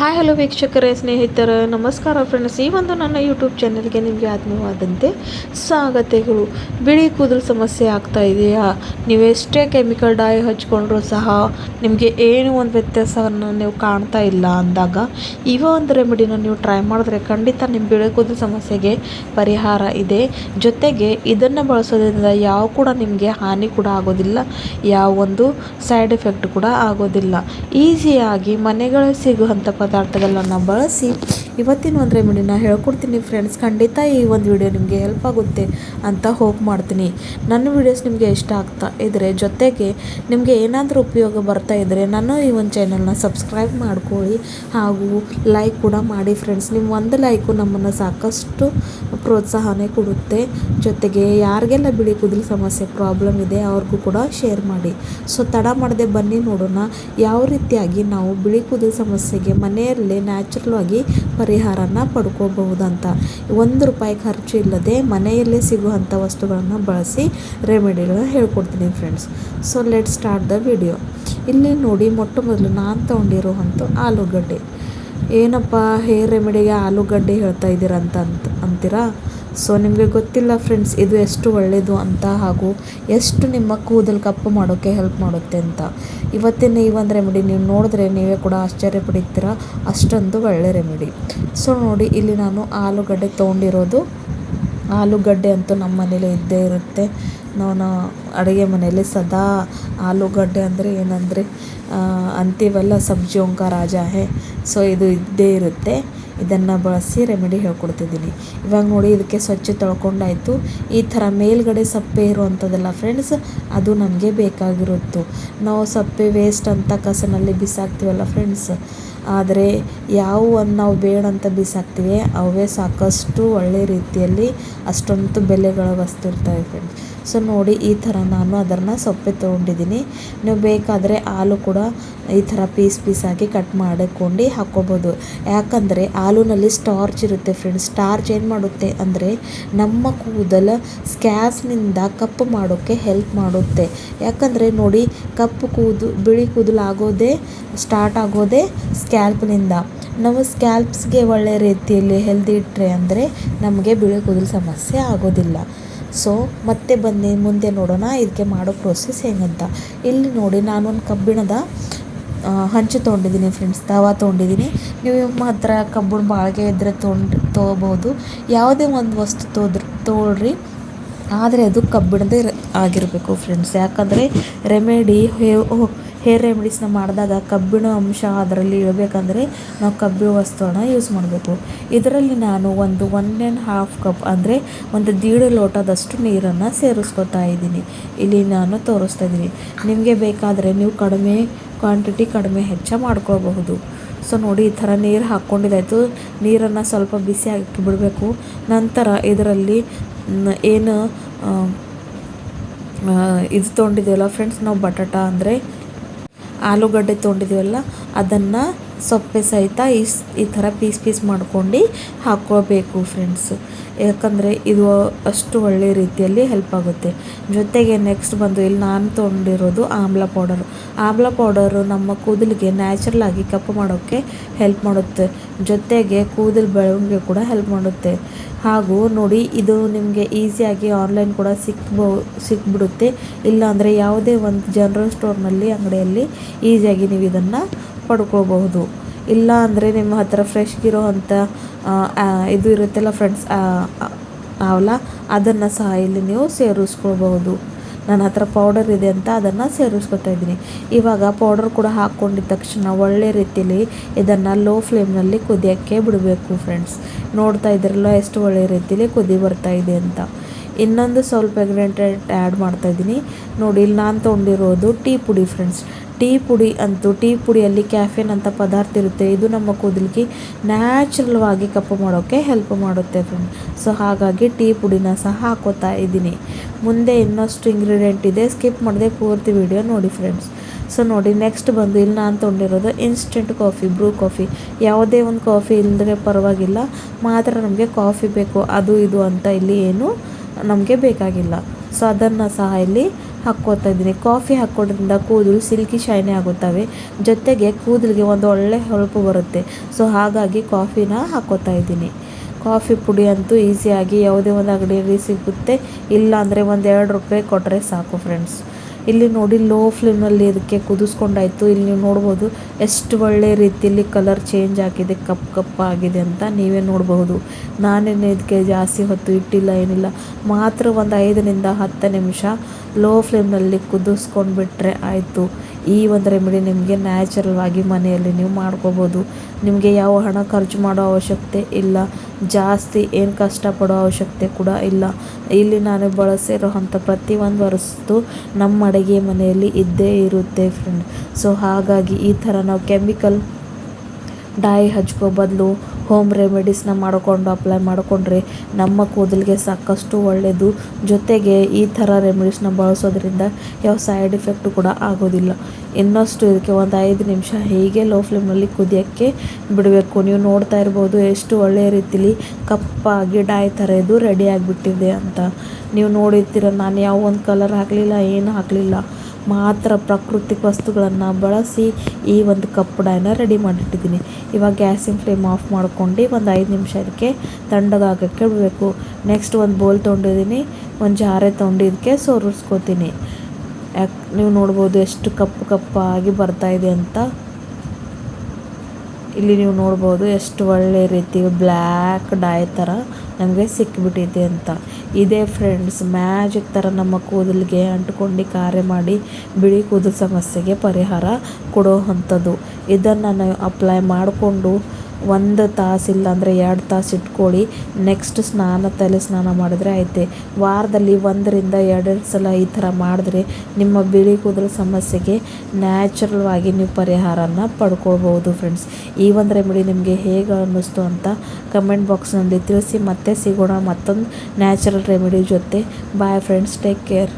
Hi hello ವೀಕ್ಷಕರೇ ಸ್ನೇಹಿತರ, ನಮಸ್ಕಾರ ಫ್ರೆಂಡ್ಸ್ ಈ ಒಂದು ನನ್ನ ಯೂಟ್ಯೂಬ್ ಚಾನಲ್ಗೆ ನಿಮಗೆ ಆತ್ಮೀಯವಾದಂತೆ ಸ್ವಾಗತಗಳು. ಬಿಳಿ ಕೂದಲು ಸಮಸ್ಯೆ ಆಗ್ತಾ ಇದೆಯಾ? ನೀವೆಷ್ಟೇ ಕೆಮಿಕಲ್ ಡೈ ಹಚ್ಕೊಂಡ್ರೂ ಸಹ ನಿಮಗೆ ಏನು ಒಂದು ವ್ಯತ್ಯಾಸವನ್ನು ನೀವು ಕಾಣ್ತಾ ಇಲ್ಲ ಅಂದಾಗ ಇವ ಒಂದು ರೆಮಿಡಿನ ನೀವು ಟ್ರೈ ಮಾಡಿದ್ರೆ ಖಂಡಿತ ನಿಮ್ಮ ಬಿಳಿ ಕೂದಲು ಸಮಸ್ಯೆಗೆ ಪರಿಹಾರ ಇದೆ. ಜೊತೆಗೆ ಇದನ್ನು ಬಳಸೋದ್ರಿಂದ ಯಾವ ಕೂಡ ನಿಮಗೆ ಹಾನಿ ಕೂಡ ಆಗೋದಿಲ್ಲ, ಯಾವ ಒಂದು ಸೈಡ್ ಎಫೆಕ್ಟ್ ಕೂಡ ಆಗೋದಿಲ್ಲ. ಈಸಿಯಾಗಿ ಮನೆಗಳಲ್ಲಿ ಸಿಗುವಂಥ ಪದಾರ್ಥಗಳನ್ನು ಬಳಸಿ ಇವತ್ತಿನ ಒಂದು ರೆಮಿಡಿನ ಹೇಳ್ಕೊಡ್ತೀನಿ ಫ್ರೆಂಡ್ಸ್ ಖಂಡಿತ ಈ ಒಂದು ವಿಡಿಯೋ ನಿಮಗೆ ಹೆಲ್ಪ್ ಆಗುತ್ತೆ ಅಂತ ಹೋಪ್ ಮಾಡ್ತೀನಿ. ನನ್ನ ವಿಡಿಯೋಸ್ ನಿಮಗೆ ಇಷ್ಟ ಆಗ್ತಾ ಇದ್ದರೆ ಜೊತೆಗೆ ನಿಮಗೆ ಏನಾದರೂ ಉಪಯೋಗ ಬರ್ತಾ ಇದ್ದರೆ ನಾನು ಈ ಒಂದು ಚಾನಲ್ನ ಸಬ್ಸ್ಕ್ರೈಬ್ ಮಾಡ್ಕೊಳ್ಳಿ. ಹಾಗೂ ಲೈಕ್ ಕೂಡ ಮಾಡಿ ಫ್ರೆಂಡ್ಸ್ ನಿಮ್ಮ ಒಂದು ಲೈಕು ನಮ್ಮನ್ನು ಸಾಕಷ್ಟು ಪ್ರೋತ್ಸಾಹನೇ ಕೊಡುತ್ತೆ. ಜೊತೆಗೆ ಯಾರಿಗೆಲ್ಲ ಬಿಳಿ ಕೂದಲು ಸಮಸ್ಯೆ ಪ್ರಾಬ್ಲಮ್ ಇದೆ ಅವ್ರಿಗೂ ಕೂಡ ಶೇರ್ ಮಾಡಿ. ಸೊ ತಡ ಮಾಡದೆ ಬನ್ನಿ ನೋಡೋಣ. ಯಾವ ರೀತಿಯಾಗಿ ನಾವು ಬಿಳಿ ಕೂದಲು ಸಮಸ್ಯೆಗೆ ಮನೆಯಲ್ಲೇ ನ್ಯಾಚುರಲ್ ಆಗಿ ಪರಿಹಾರನ ಪಡ್ಕೋಬಹುದಂತ. ಒಂದು ರೂಪಾಯಿ ಖರ್ಚು ಇಲ್ಲದೆ ಮನೆಯಲ್ಲೇ ಸಿಗುವಂಥ ವಸ್ತುಗಳನ್ನು ಬಳಸಿ ರೆಮಿಡಿಗಳನ್ನ ಹೇಳ್ಕೊಡ್ತೀನಿ friends so let start the video ಇಲ್ಲಿ ನೋಡಿ ಮೊಟ್ಟ ಮೊದಲು ನಾನು ತೊಗೊಂಡಿರುವಂಥ ಆಲೂಗಡ್ಡೆ. ಏನಪ್ಪ ಹೇರ್ ರೆಮಿಡಿಗೆ ಆಲೂಗಡ್ಡೆ ಹೇಳ್ತಾ ಇದ್ದೀರಾ ಅಂತ ಅಂತ ಅಂತೀರಾ? ಸೊ ನಿಮಗೆ ಗೊತ್ತಿಲ್ಲ ಫ್ರೆಂಡ್ಸ್ ಇದು ಎಷ್ಟು ಒಳ್ಳೆಯದು ಅಂತ ಹಾಗೂ ಎಷ್ಟು ನಿಮ್ಮ ಕೂದಲು ಕಪ್ಪು ಮಾಡೋಕ್ಕೆ ಹೆಲ್ಪ್ ಮಾಡುತ್ತೆ ಅಂತ. ಇವತ್ತಿನ ಈ ಒಂದು ರೆಮಿಡಿ ನೀವು ನೋಡಿದ್ರೆ ನೀವೇ ಕೂಡ ಆಶ್ಚರ್ಯ ಪಡಿತೀರ ಅಷ್ಟೊಂದು ಒಳ್ಳೆ ರೆಮಿಡಿ ಸೊ ನೋಡಿ, ಇಲ್ಲಿ ನಾನು ಆಲೂಗಡ್ಡೆ ತೊಗೊಂಡಿರೋದು. ಆಲೂಗಡ್ಡೆ ಅಂತೂ ನಮ್ಮ ಮನೇಲಿ ಇದ್ದೇ ಇರುತ್ತೆ. ನಾನು ಅಡುಗೆ ಮನೆಯಲ್ಲಿ ಸದಾ ಆಲೂಗಡ್ಡೆ ಅಂದರೆ ಏನಂದರೆ ಅಂತೀವಲ್ಲ ಸಬ್ಜಿಯೋಂಕ ರಾಜ ಹೇ ಸೊ ಇದು ಇದ್ದೇ ಇರುತ್ತೆ. ಇದನ್ನು ಬಳಸಿ ರೆಮಿಡಿ ಹೇಳ್ಕೊಡ್ತಿದ್ದೀನಿ. ಇವಾಗ ನೋಡಿ ಇದಕ್ಕೆ ಸ್ವಚ್ಛ ತೊಳ್ಕೊಂಡಾಯಿತು. ಈ ಥರ ಮೇಲ್ಗಡೆ ಸಪ್ಪೆ ಇರುವಂಥದ್ದೆಲ್ಲ ಫ್ರೆಂಡ್ಸ್ ಅದು ನಮಗೆ ಬೇಕಾಗಿರುತ್ತೆ. ನಾವು ಸಪ್ಪೆ ವೇಸ್ಟ್ ಅಂತ ಕಸನಲ್ಲಿ ಬಿಸಾಕ್ತೀವಲ್ಲ ಫ್ರೆಂಡ್ಸ್ ಆದರೆ ಯಾವುವನ್ನು ನಾವು ಬೇಡ ಅಂತ ಬಿಸಾಕ್ತೀವಿ, ಅವೇ ಸಾಕಷ್ಟು ಒಳ್ಳೆ ರೀತಿಯಲ್ಲಿ ಅಷ್ಟೊಂದು ಬೆಲೆಗಳ ವಸ್ತು ಇರ್ತವೆ ಫ್ರೆಂಡ್ಸ್ ಸೊ ನೋಡಿ, ಈ ಥರ ನಾನು ಅದನ್ನು ಸೊಪ್ಪೆ ತೊಗೊಂಡಿದ್ದೀನಿ. ನೀವು ಬೇಕಾದರೆ ಹಾಲು ಕೂಡ ಈ ಥರ ಪೀಸ್ ಪೀಸಾಗಿ ಕಟ್ ಮಾಡಿಕೊಂಡು ಹಾಕ್ಕೋಬೋದು. ಯಾಕಂದರೆ ಹಾಲುನಲ್ಲಿ ಸ್ಟಾರ್ಚ್ ಇರುತ್ತೆ ಫ್ರೆಂಡ್ಸ್ ಸ್ಟಾರ್ಚ್ ಏನು ಮಾಡುತ್ತೆ ಅಂದರೆ ನಮ್ಮ ಕೂದಲು ಸ್ಕ್ಯಾಸ್ನಿಂದ ಕಪ್ಪು ಮಾಡೋಕ್ಕೆ ಹೆಲ್ಪ್ ಮಾಡುತ್ತೆ. ಯಾಕಂದರೆ ನೋಡಿ, ಕಪ್ಪು ಕೂದು, ಬಿಳಿ ಕೂದಲು ಆಗೋದೇ ಸ್ಟಾರ್ಟ್ ಆಗೋದೇ ಸ್ಕ್ಯಾಲ್ಪ್ನಿಂದ ನಾವು ಸ್ಕ್ಯಾಲ್ಪ್ಸ್ಗೆ ಒಳ್ಳೆ ರೀತಿಯಲ್ಲಿ ಹೆಲ್ದಿ ಇಟ್ಟರೆ ಅಂದರೆ ನಮಗೆ ಬಿಳಿ ಕೂದಲು ಸಮಸ್ಯೆ ಆಗೋದಿಲ್ಲ. ಸೊ ಮತ್ತೆ ಬನ್ನಿ, ಮುಂದೆ ನೋಡೋಣ ಇದಕ್ಕೆ ಮಾಡೋ ಪ್ರೋಸೆಸ್ ಹೆಂಗಂತ. ಇಲ್ಲಿ ನೋಡಿ, ನಾನೊಂದು ಕಬ್ಬಿಣದ ಹಂಚು ತೊಗೊಂಡಿದ್ದೀನಿ ಫ್ರೆಂಡ್ಸ್ ತವಾ ತೊಗೊಂಡಿದ್ದೀನಿ. ನೀವು ನಿಮ್ಮ ಹತ್ರ ಕಬ್ಬಿಣ ಬಾಳಿಗೆ ಇದ್ದರೆ ತೊಗೊಂಡು ತೊಗೋಬೋದು. ಯಾವುದೇ ಒಂದು ವಸ್ತು ತೋದ್ರ ತೊಗೊಳ್ರಿ ಆದರೆ ಅದು ಕಬ್ಬಿಣದೇ ಆಗಿರಬೇಕು ಫ್ರೆಂಡ್ಸ್ ಯಾಕಂದರೆ ರೆಮಿಡಿ ಹೇರ್ ರೆಮಿಡೀಸ್ನ ಮಾಡಿದಾಗ ಕಬ್ಬಿಣ ಅಂಶ ಅದರಲ್ಲಿ ಇರಬೇಕಂದ್ರೆ ನಾವು ಕಬ್ಬಿಣ ವಸ್ತುವನ್ನು ಯೂಸ್ ಮಾಡಬೇಕು. ಇದರಲ್ಲಿ ನಾನು ಒಂದು ಒನ್ ಆ್ಯಂಡ್ ಹಾಫ್ ಕಪ್ ಅಂದರೆ ಒಂದು ದೀಡು ಲೋಟದಷ್ಟು ನೀರನ್ನು ಸೇರಿಸ್ಕೊತಾ ಇದ್ದೀನಿ. ಇಲ್ಲಿ ನಾನು ತೋರಿಸ್ತಾ ಇದ್ದೀನಿ. ನಿಮಗೆ ಬೇಕಾದರೆ ನೀವು ಕಡಿಮೆ ಕ್ವಾಂಟಿಟಿ ಕಡಿಮೆ ಹೆಚ್ಚ ಮಾಡ್ಕೋಬಹುದು ಸೊ ನೋಡಿ, ಈ ಥರ ನೀರು ಹಾಕ್ಕೊಂಡಿದ್ದಾಯಿತು ನೀರನ್ನು ಸ್ವಲ್ಪ ಬಿಸಿ ಹಾಕಿ ಬಿಡಬೇಕು. ನಂತರ ಇದರಲ್ಲಿ ಏನು ಇದು ತೊಗೊಂಡಿದ್ದೀವಲ್ಲ ಫ್ರೆಂಡ್ಸ್ ನಾವು ಬಟಾಟ ಅಂದರೆ ಆಲೂಗಡ್ಡೆ ತೊಗೊಂಡಿದ್ದೀವಲ್ಲ ಅದನ್ನು ಸೊಪ್ಪೆ ಸಹಿತ ಈ ಈ ಥರ ಪೀಸ್ ಪೀಸ್ ಮಾಡ್ಕೊಂಡು ಹಾಕ್ಕೋಬೇಕು ಫ್ರೆಂಡ್ಸ್ ಯಾಕಂದರೆ ಇದು ಅಷ್ಟು ಒಳ್ಳೆಯ ರೀತಿಯಲ್ಲಿ ಹೆಲ್ಪ್ ಆಗುತ್ತೆ. ಜೊತೆಗೆ ನೆಕ್ಸ್ಟ್ ಬಂದು ಇಲ್ಲಿ ನಾನು ತೊಗೊಂಡಿರೋದು ಆಮ್ಲ ಪೌಡರು ಆಮ್ಲ ಪೌಡರು ನಮ್ಮ ಕೂದಲಿಗೆ ನ್ಯಾಚುರಲ್ ಆಗಿ ಕಪ್ಪು ಮಾಡೋಕ್ಕೆ ಹೆಲ್ಪ್ ಮಾಡುತ್ತೆ. ಜೊತೆಗೆ ಕೂದಲು ಬೆಳವಣಿಗೆ ಕೂಡ ಹೆಲ್ಪ್ ಮಾಡುತ್ತೆ. ಹಾಗೂ ನೋಡಿ, ಇದು ನಿಮಗೆ ಈಸಿಯಾಗಿ ಆನ್ಲೈನ್ ಕೂಡ ಸಿಕ್ಬೋ, ಸಿಕ್ಬಿಡುತ್ತೆ. ಇಲ್ಲಾಂದರೆ ಯಾವುದೇ ಒಂದು ಜನರಲ್ ಸ್ಟೋರ್ನಲ್ಲಿ ಅಂಗಡಿಯಲ್ಲಿ ಈಸಿಯಾಗಿ ನೀವು ಇದನ್ನು ಪಡ್ಕೋಬಹುದು ಇಲ್ಲ ಅಂದರೆ ನಿಮ್ಮ ಹತ್ರ ಫ್ರೆಶ್ಗಿರೋ ಅಂಥ ಇದು ಇರುತ್ತಲ್ಲ ಫ್ರೆಂಡ್ಸ್ ಆವಲ ಅದನ್ನು ಸಹ ಇಲ್ಲಿ ನೀವು ಸೇರಿಸ್ಕೊಳ್ಬಹುದು ನನ್ನ ಹತ್ರ ಪೌಡರ್ ಇದೆ ಅಂತ ಅದನ್ನು ಸೇರಿಸ್ಕೊತಾ ಇದ್ದೀನಿ. ಇವಾಗ ಪೌಡರ್ ಕೂಡ ಹಾಕ್ಕೊಂಡಿದ್ದ ತಕ್ಷಣ ಒಳ್ಳೆ ರೀತಿಯಲ್ಲಿ ಇದನ್ನು ಲೋ ಫ್ಲೇಮ್ನಲ್ಲಿ ಕುದಿಯೋಕ್ಕೆ ಬಿಡಬೇಕು ಫ್ರೆಂಡ್ಸ್ ನೋಡ್ತಾ ಇದ್ರಲ್ಲ ಎಷ್ಟು ಒಳ್ಳೆ ರೀತಿಯಲ್ಲಿ ಕುದಿ ಬರ್ತಾ ಇದೆ ಅಂತ. ಇನ್ನೊಂದು ಸ್ವಲ್ಪ ಇಂಗ್ರೀಡಿಯೆಂಟ್ ಆ್ಯಡ್ ಮಾಡ್ತಾಯಿದ್ದೀನಿ ನೋಡಿ, ಇಲ್ಲಿ ನಾನು ತೊಗೊಂಡಿರೋದು ಟೀ ಪುಡಿ ಫ್ರೆಂಡ್ಸ್ ಟೀ ಪುಡಿ ಅಂತೂ ಟೀ ಪುಡಿಯಲ್ಲಿ ಕ್ಯಾಫಿನ್ ಅಂತ ಪದಾರ್ಥ ಇರುತ್ತೆ. ಇದು ನಮ್ಮ ಕೂದಲಿಗೆ ನ್ಯಾಚುರಲ್ವಾಗಿ ಕಪ್ಪು ಮಾಡೋಕ್ಕೆ ಹೆಲ್ಪ್ ಮಾಡುತ್ತೆ ಫ್ರೆಂಡ್ ಸೊ ಹಾಗಾಗಿ ಟೀ ಪುಡಿನ ಸಹ ಹಾಕೋತಾ ಇದ್ದೀನಿ. ಮುಂದೆ ಇನ್ನಷ್ಟು ಇಂಗ್ರೀಡಿಯೆಂಟ್ ಇದೆ. ಸ್ಕಿಪ್ ಮಾಡದೆ ಪೂರ್ತಿ ವಿಡಿಯೋ ನೋಡಿ ಫ್ರೆಂಡ್ಸ್ ಸೊ ನೋಡಿ ನೆಕ್ಸ್ಟ್ ಬಂದು ಇಲ್ಲಿ ನಾನು ತೊಗೊಂಡಿರೋದು ಇನ್ಸ್ಟೆಂಟ್ ಕಾಫಿ ಬ್ರೂ ಕಾಫಿ ಯಾವುದೇ ಒಂದು ಕಾಫಿ ಇಲ್ಲದ್ರೆ ಪರವಾಗಿಲ್ಲ. ಮಾತ್ರ ನಮಗೆ ಕಾಫಿ ಬೇಕು. ಅದು, ಇದು ಅಂತ ಇಲ್ಲಿ ಏನು ನಮಗೆ ಬೇಕಾಗಿಲ್ಲ. ಸೊ ಅದನ್ನು ಸಹ ಇಲ್ಲಿ ಹಾಕ್ಕೋತಾ ಇದ್ದೀನಿ. ಕಾಫಿ ಹಾಕೋದ್ರಿಂದ ಕೂದಲು ಸಿಲ್ಕಿ ಶೈನಿ ಆಗುತ್ತವೆ. ಜೊತೆಗೆ ಕೂದಲಿಗೆ ಒಂದು ಒಳ್ಳೆ ಹೊಳಪು ಬರುತ್ತೆ. ಸೊ, ಹಾಗಾಗಿ ಕಾಫಿನ ಹಾಕ್ಕೋತಾ ಇದ್ದೀನಿ. ಕಾಫಿ ಪುಡಿ ಅಂತೂ ಈಸಿಯಾಗಿ ಯಾವುದೇ ಒಂದು ಅಂಗಡಿಯಲ್ಲಿ ಸಿಗುತ್ತೆ. ಇಲ್ಲ ಅಂದರೆ ಒಂದು ಎರಡು ರೂಪಾಯಿ ಕೊಟ್ಟರೆ ಸಾಕು ಫ್ರೆಂಡ್ಸ್ ಇಲ್ಲಿ ನೋಡಿ ಲೋ ಫ್ಲೇಮಲ್ಲಿ ಇದಕ್ಕೆ ಕುದಿಸ್ಕೊಂಡಾಯ್ತು. ಇಲ್ಲಿ ನೀವು ನೋಡ್ಬೋದು ಎಷ್ಟು ಒಳ್ಳೆ ರೀತಿಯಲ್ಲಿ ಕಲರ್ ಚೇಂಜ್ ಆಗಿದೆ, ಕಪ್ ಕಪ್ ಆಗಿದೆ ಅಂತ ನೀವೇ ನೋಡಬಹುದು. ನಾನೇನು ಇದಕ್ಕೆ ಜಾಸ್ತಿ ಹೊತ್ತು ಇಟ್ಟಿಲ್ಲ, ಏನಿಲ್ಲ. ಮಾತ್ರ ಒಂದು ಐದರಿಂದ ಹತ್ತು ನಿಮಿಷ ಲೋ ಫ್ಲೇಮ್ನಲ್ಲಿ ಕುದಿಸ್ಕೊಂಡ್ಬಿಟ್ರೆ ಆಯಿತು. ಈ ಒಂದು ರೆಮಿಡಿ ನಿಮಗೆ ನ್ಯಾಚುರಲ್ ಆಗಿ ಮನೆಯಲ್ಲಿ ನೀವು ಮಾಡ್ಕೋಬೋದು. ನಿಮಗೆ ಯಾವ ಹಣ ಖರ್ಚು ಮಾಡೋ ಅವಶ್ಯಕತೆ ಇಲ್ಲ. ಜಾಸ್ತಿ ಏನು ಕಷ್ಟಪಡೋ ಅವಶ್ಯಕತೆ ಕೂಡ ಇಲ್ಲ. ಇಲ್ಲಿ ನಾನು ಬಳಸಿರೋ ಅಂಥ ಪ್ರತಿಯೊಂದು ವಸ್ತು ನಮ್ಮ ಅಡುಗೆ ಮನೆಯಲ್ಲಿ ಇದ್ದೇ ಇರುತ್ತೆ ಫ್ರೆಂಡ್ ಸೊ ಹಾಗಾಗಿ ಈ ಥರ ನಾವು ಕೆಮಿಕಲ್ ಡೈ ಹಚ್ಕೋ ಬದಲು ಹೋಮ್ ರೆಮಿಡೀಸ್ನ ಮಾಡಿಕೊಂಡು ಅಪ್ಲೈ ಮಾಡಿಕೊಂಡ್ರೆ ನಮ್ಮ ಕೂದಲಿಗೆ ಸಾಕಷ್ಟು ಒಳ್ಳೆಯದು ಜೊತೆಗೆ ಈ ಥರ ರೆಮಿಡೀಸ್ನ ಬಳಸೋದ್ರಿಂದ ಯಾವ ಸೈಡ್ ಎಫೆಕ್ಟು ಕೂಡ ಆಗೋದಿಲ್ಲ. ಇನ್ನಷ್ಟು ಇದಕ್ಕೆ ಒಂದು ಐದು ನಿಮಿಷ ಹೀಗೆ ಲೋ ಫ್ಲೇಮ್ನಲ್ಲಿ ಕುದಿಯೋಕ್ಕೆ ಬಿಡಬೇಕು. ನೀವು ನೋಡ್ತಾ ಇರ್ಬೋದು ಎಷ್ಟು ಒಳ್ಳೆಯ ರೀತಿಲಿ ಕಪ್ಪಾಗಿ ಡಾಯ್ ಥರ ಇದು ರೆಡಿ ಆಗಿಬಿಟ್ಟಿದೆ ಅಂತ. ನೀವು ನೋಡಿರ್ತೀರ, ನಾನು ಯಾವ ಒಂದು ಕಲರ್ ಹಾಕಲಿಲ್ಲ, ಏನು ಹಾಕಲಿಲ್ಲ. ಮಾತ್ರ ಪ್ರಾಕೃತಿಕ ವಸ್ತುಗಳನ್ನು ಬಳಸಿ ಈ ಒಂದು ಕಪ್ ಡಾಯ್ನ ರೆಡಿ ಮಾಡಿಟ್ಟಿದ್ದೀನಿ. ಇವಾಗ ಗ್ಯಾಸಿನ ಫ್ಲೇಮ್ ಆಫ್ ಮಾಡ್ಕೊಂಡು ಒಂದು ಐದು ನಿಮಿಷ ಅದಕ್ಕೆ ತಣ್ಣಗಾಗಕ್ಕೆ ಬಿಡಬೇಕು ನೆಕ್ಸ್ಟ್ ಒಂದು ಬೋಲ್ ತೊಗೊಂಡಿದ್ದೀನಿ, ಒಂದು ಜಾರೆ ತೊಗೊಂಡು ಇದಕ್ಕೆ ಸೋರಿಸ್ಕೋತೀನಿ ಯಾಕೆ, ನೀವು ನೋಡ್ಬೋದು ಎಷ್ಟು ಕಪ್ಪು ಕಪ್ಪಾಗಿ ಬರ್ತಾಯಿದೆ ಅಂತ. ಇಲ್ಲಿ ನೀವು ನೋಡ್ಬೋದು ಎಷ್ಟು ಒಳ್ಳೆ ರೀತಿ ಬ್ಲ್ಯಾಕ್ ಡೈ ಥರ ನಮಗೆ ಸಿಕ್ಕಿಬಿಟ್ಟಿದೆ ಅಂತ. ಇದೇ ಫ್ರೆಂಡ್ಸ್ ಮ್ಯಾಜಿಕ್ ಥರ ನಮ್ಮ ಕೂದಲಿಗೆ ಅಂಟ್ಕೊಂಡು ಕಾರ್ಯ ಮಾಡಿ ಬಿಳಿ ಕೂದಲು ಸಮಸ್ಯೆಗೆ ಪರಿಹಾರ ಕೊಡೋ ಅಂಥದ್ದು. ಇದನ್ನು ನಾವು ಅಪ್ಲೈ ಮಾಡಿಕೊಂಡು ಒಂದು ತಾಸು ಇಲ್ಲ ಅಂದರೆ ಎರಡು ತಾಸು ಇಟ್ಕೊಳ್ಳಿ. ನೆಕ್ಸ್ಟ್ ಸ್ನಾನ ತಲೆ ಸ್ನಾನ ಮಾಡಿದ್ರೆ ಐತೆ ವಾರದಲ್ಲಿ ಒಂದರಿಂದ ಎರಡೆರಡು ಸಲ ಈ ಥರ ಮಾಡಿದ್ರೆ ನಿಮ್ಮ ಬಿಳಿ ಕೂದಲು ಸಮಸ್ಯೆಗೆ ನ್ಯಾಚುರಲ್ ಆಗಿ ನೀವು ಪರಿಹಾರನ ಪಡ್ಕೊಳ್ಬೋದು ಫ್ರೆಂಡ್ಸ್ ಈ ಒಂದು ರೆಮಿಡಿ ನಿಮಗೆ ಹೇಗೆ ಅನ್ನಿಸ್ತು ಅಂತ ಕಮೆಂಟ್ ಬಾಕ್ಸ್ನಲ್ಲಿ ತಿಳಿಸಿ. ಮತ್ತೆ ಸಿಗೋಣ ಮತ್ತೊಂದು ನ್ಯಾಚುರಲ್ ರೆಮಿಡಿ ಜೊತೆ. Bye friends take care